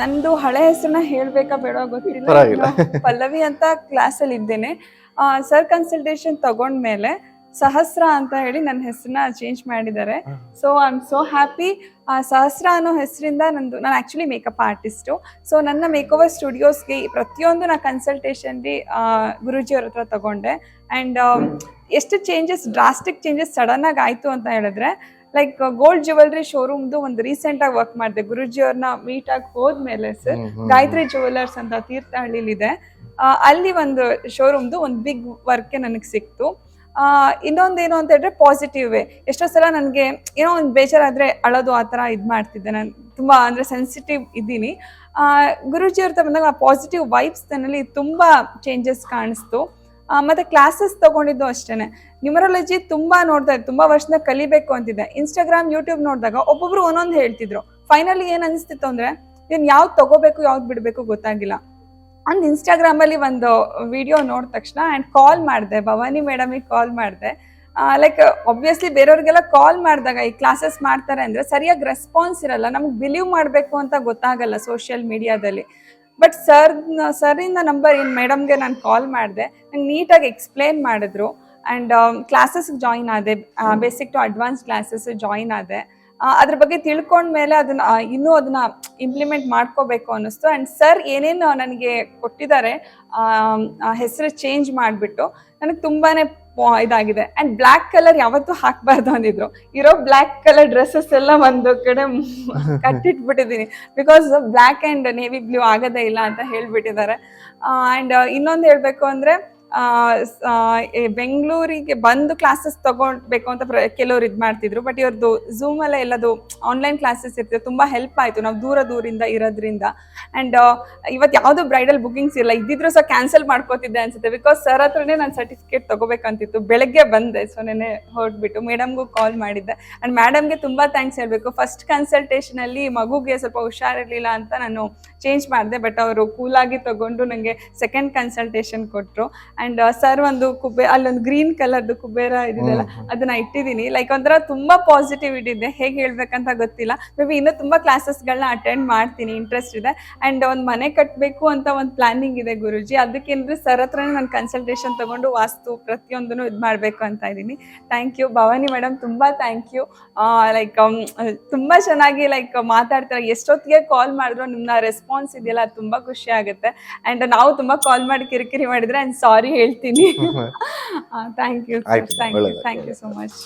ನಂದು ಹಳೆ ಹೆಸರನ್ನ ಹೇಳ್ಬೇಕಾ ಬೇಡ ಗೊತ್ತಿಲ್ಲ. ಪಲ್ಲವಿ ಅಂತ ಕ್ಲಾಸಲ್ಲಿ ಇದ್ದೇನೆ. ಸರ್ ಕನ್ಸಲ್ಟೇಷನ್ ತಗೊಂಡ್ಮೇಲೆ ಸಹಸ್ರ ಅಂತ ಹೇಳಿ ನನ್ನ ಹೆಸರನ್ನ ಚೇಂಜ್ ಮಾಡಿದ್ದಾರೆ. So I am so happy Sahasra ಅನ್ನೋ ಹೆಸರಿಂದ ನಂದು ನಾನು ಆ್ಯಕ್ಚುಲಿ ಮೇಕಪ್ ಆರ್ಟಿಸ್ಟು ಸೊ ನನ್ನ ಮೇಕೋವರ್ ಓವರ್ ಸ್ಟುಡಿಯೋಸ್ಗೆ ಪ್ರತಿಯೊಂದು ನಾ ಕನ್ಸಲ್ಟೇಷನ್ಲಿ ಗುರುಜಿಯವ್ರ ಹತ್ರ ತಗೊಂಡೆ. ಆ್ಯಂಡ್ ಎಷ್ಟು ಚೇಂಜಸ್ ಡ್ರಾಸ್ಟಿಕ್ ಚೇಂಜಸ್ ಸಡನ್ನಾಗಿ ಆಯಿತು ಅಂತ ಹೇಳಿದ್ರೆ ಲೈಕ್ ಗೋಲ್ಡ್ ಜ್ಯುವೆಲ್ರಿ ಶೋರೂಮ್ದು ಒಂದು ರೀಸೆಂಟ್ ಆಗಿ ವರ್ಕ್ ಮಾಡಿದೆ. ಗುರುಜಿ ಅವ್ರನ್ನ ಮೀಟ್ ಆಗಿ ಹೋದ್ಮೇಲೆ ಸರ್ ಗಾಯತ್ರಿ ಜ್ಯುವೆಲರ್ಸ್ ಅಂತ ತೀರ್ಥಹಳ್ಳಿಲಿದೆ. ಆ, ಅಲ್ಲಿ ಒಂದು ಶೋರೂಮ್ದು ಒಂದು ಬಿಗ್ ವರ್ಕ್ ನನಗೆ ಸಿಕ್ತು. ಇನ್ನೊಂದೇನು ಅಂತ ಹೇಳಿದ್ರೆ ಪಾಸಿಟಿವ್ ವೇ. ಎಷ್ಟೋ ಸಲ ನನಗೆ ಏನೋ ಒಂದು ಬೇಜಾರಾದ್ರೆ ಅಳೋದು ಆ ಥರ ಇದು ಮಾಡ್ತಿದ್ದೆ. ನಾನು ತುಂಬ ಅಂದರೆ ಸೆನ್ಸಿಟಿವ್ ಇದ್ದೀನಿ. ಆ, ಗುರೂಜಿ ಅವ್ರ ಬಂದಾಗ ಆ ಪಾಸಿಟಿವ್ ವೈಬ್ಸ್ ನನ್ನಲ್ಲಿ ತುಂಬ ಚೇಂಜಸ್ ಕಾಣಿಸ್ತು. ಮತ್ತೆ ಕ್ಲಾಸಸ್ ತಗೊಂಡಿದ್ದು ಅಷ್ಟೇ ನ್ಯೂಮರಾಲಜಿ ತುಂಬಾ ನೋಡ್ತಾ ಇದ್ದೆ, ತುಂಬಾ ವರ್ಷದ ಕಲಿಬೇಕು ಅಂತಿದ್ದೆ. ಇನ್ಸ್ಟಾಗ್ರಾಮ್ ಯೂಟ್ಯೂಬ್ ನೋಡಿದಾಗ ಒಬ್ಬೊಬ್ರು ಒಂದೊಂದು ಹೇಳ್ತಿದ್ರು. ಫೈನಲಿ ಏನ್ ಅನಿಸ್ತಿತ್ತು ಅಂದ್ರೆ ಇನ್ ಯಾವ್ದು ತಗೋಬೇಕು, ಯಾವ್ದು ಬಿಡಬೇಕು ಗೊತ್ತಾಗಿಲ್ಲ. ಒಂದು ಇನ್ಸ್ಟಾಗ್ರಾಮ್ ಅಲ್ಲಿ ಒಂದು ವಿಡಿಯೋ ನೋಡಿದ ತಕ್ಷಣ ಅಂಡ್ ಕಾಲ್ ಮಾಡಿದೆ. ಭವಾನಿ ಮೇಡಮಿಗೆ ಕಾಲ್ ಮಾಡಿದೆ. ಲೈಕ್ ಒಬ್ವಿಯಸ್ಲಿ ಬೇರೆಯವ್ರಿಗೆಲ್ಲ ಕಾಲ್ ಮಾಡಿದಾಗ ಈ ಕ್ಲಾಸಸ್ ಮಾಡ್ತಾರೆ ಅಂದ್ರೆ, ಸರಿಯಾಗಿ ರೆಸ್ಪಾನ್ಸ್ ಇರಲ್ಲ. ನಮ್ಗೆ ಬಿಲೀವ್ ಮಾಡಬೇಕು ಅಂತ ಗೊತ್ತಾಗಲ್ಲ ಸೋಷಿಯಲ್ ಮೀಡಿಯಾದಲ್ಲಿ ಬಟ್ ಸರ್ ಸರಿಂದ ನಂಬರ್ ಏನು ಮೇಡಮ್ಗೆ ನಾನು ಕಾಲ್ ಮಾಡಿದೆ, ನಂಗೆ ನೀಟಾಗಿ ಎಕ್ಸ್ಪ್ಲೇನ್ ಮಾಡಿದ್ರು. ಆ್ಯಂಡ್ ಕ್ಲಾಸಸ್ಗೆ ಜಾಯಿನ್ ಆದೆ basic to advance classes join ಆದೆ. ಅದ್ರ ಬಗ್ಗೆ ತಿಳ್ಕೊಂಡ್ಮೇಲೆ ಅದನ್ನ ಇನ್ನೂ ಅದನ್ನ ಇಂಪ್ಲಿಮೆಂಟ್ ಮಾಡ್ಕೋಬೇಕು ಅನ್ನಿಸ್ತು. ಆ್ಯಂಡ್ ಸರ್ ಏನೇನು ನನಗೆ ಕೊಟ್ಟಿದ್ದಾರೆ ಹೆಸರು ಚೇಂಜ್ ಮಾಡಿಬಿಟ್ಟು, ನನಗೆ ತುಂಬಾನೇ ಪಾ- ಇದಾಗಿದೆ. ಅಂಡ್ ಬ್ಲ್ಯಾಕ್ ಕಲರ್ ಯಾವತ್ತೂ ಹಾಕ್ಬಾರ್ದು ಅಂದಿದ್ರು. ಇರೋ ಬ್ಲ್ಯಾಕ್ ಕಲರ್ ಡ್ರೆಸ್ಸಸ್ ಎಲ್ಲ ಒಂದು ಕಡೆ ಕಟ್ಟಿಟ್ಬಿಟ್ಟಿದ್ದೀನಿ. Because black and navy blue ಆಗೋದೇ ಇಲ್ಲ ಅಂತ ಹೇಳ್ಬಿಟ್ಟಿದ್ದಾರೆ. ಆ್ಯಂಡ್ ಇನ್ನೊಂದು ಹೇಳಬೇಕು ಅಂದರೆ ಬೆಂಗಳೂರಿಗೆ ಬಂದು ಕ್ಲಾಸಸ್ ತಗೊಳ್ಬೇಕು ಅಂತ ಕೆಲವರು ಇದು ಮಾಡ್ತಿದ್ರು. ಬಟ್ ಇವ್ರದ್ದು ಅಲ್ಲ ಎಲ್ಲದು ಆನ್ಲೈನ್ ಕ್ಲಾಸಸ್ ಇರ್ತದೆ. ತುಂಬಾ ಹೆಲ್ಪ್ ಆಯ್ತು. ನಾವು ದೂರ ದೂರಿಂದ ಇರೋದ್ರಿಂದ. ಅಂಡ್ ಇವತ್ತು ಯಾವುದು ಬ್ರೈಡಲ್ ಬುಕಿಂಗ್ಸ್ ಇಲ್ಲ. ಇದ್ದಿದ್ರು ಸಹ ಕ್ಯಾನ್ಸಲ್ ಮಾಡ್ಕೋತಿದ್ದೆ ಅನ್ಸುತ್ತೆ. ಬಿಕಾಸ್ ಸರ್ ಹತ್ರನೇ ನಾನು ಸರ್ಟಿಫಿಕೇಟ್ ತಗೋಬೇಕಂತಿತ್ತು. ಬೆಳಗ್ಗೆ ಬಂದೆ. ಸೊ ನೆನೆ ಹೊರಟ್ಬಿಟ್ಟು ಮೇಡಮ್ಗೂ ಕಾಲ್ ಮಾಡಿದ್ದೆ. ಅಂಡ್ ಮೇಡಮ್ಗೆ ತುಂಬಾ ಥ್ಯಾಂಕ್ಸ್ ಹೇಳಬೇಕು. ಫಸ್ಟ್ ಕನ್ಸಲ್ಟೇಷನಲ್ಲಿ ಮಗುಗೆ ಸ್ವಲ್ಪ ಹುಷಾರಿರಲಿಲ್ಲ ಅಂತ ನಾನು ಚೇಂಜ್ ಮಾಡಿದೆ. ಬಟ್ ಅವರು ಕೂಲಾಗಿ ತಗೊಂಡು ನನಗೆ ಸೆಕೆಂಡ್ ಕನ್ಸಲ್ಟೇಷನ್ ಕೊಟ್ಟರು ಆ್ಯಂಡ್ ಸರ್ ಒಂದು ಕುಬೇ ಅಲ್ಲೊಂದು ಗ್ರೀನ್ ಕಲರ್ದು ಕುಬೇರ ಇದೆಯಲ್ಲ ಅದನ್ನ ಇಟ್ಟಿದ್ದೀನಿ. ಲೈಕ್ ಒಂಥರ ತುಂಬಾ ಪಾಸಿಟಿವಿಟಿ ಇದೆ ಹೇಗೆ ಹೇಳ್ಬೇಕಂತ ಗೊತ್ತಿಲ್ಲ. ಮೇ ಬಿ ಇನ್ನೂ ತುಂಬಾ ಕ್ಲಾಸಸ್ಗಳನ್ನ ಅಟೆಂಡ್ ಮಾಡ್ತೀನಿ. ಇಂಟ್ರೆಸ್ಟ್ ಇದೆ. ಅಂಡ್ ಒಂದು ಮನೆ ಕಟ್ಟಬೇಕು ಅಂತ ಒಂದು ಪ್ಲಾನಿಂಗ್ ಇದೆ ಗುರುಜಿ. ಅದಕ್ಕೇನಂದ್ರೆ ಸರ್ ಹತ್ರನೇ ನಾನು ಕನ್ಸಲ್ಟೇಷನ್ ತಗೊಂಡು ವಾಸ್ತು ಪ್ರತಿಯೊಂದನ್ನು ಇದು ಮಾಡಬೇಕು ಅಂತ ಇದ್ದೀನಿ. ಥ್ಯಾಂಕ್ ಯು ಭವಾನಿ ಮೇಡಮ್ ತುಂಬಾ ಥ್ಯಾಂಕ್ ಯು ಲೈಕ್ ತುಂಬಾ ಚೆನ್ನಾಗಿ ಲೈಕ್ ಮಾತಾಡ್ತಾರೆ. ಎಷ್ಟೊತ್ತಿಗೆ ಕಾಲ್ ಮಾಡಿದ್ರು ನಿಮ್ಮ ರೆಸ್ಪಾನ್ಸ್ ಇದೆಯಲ್ಲ ತುಂಬಾ ತುಂಬ ಖುಷಿ ಆಗುತ್ತೆ. ಅಂಡ್ ನಾವು ತುಂಬಾ ಕಾಲ್ ಮಾಡಿ ಕಿರಿಕಿರಿ ಮಾಡಿದ್ರೆ ಅಂಡ್ ಸಾರಿ ಹೇಳ್ತೀನಿ. Thank you thank you thank you so much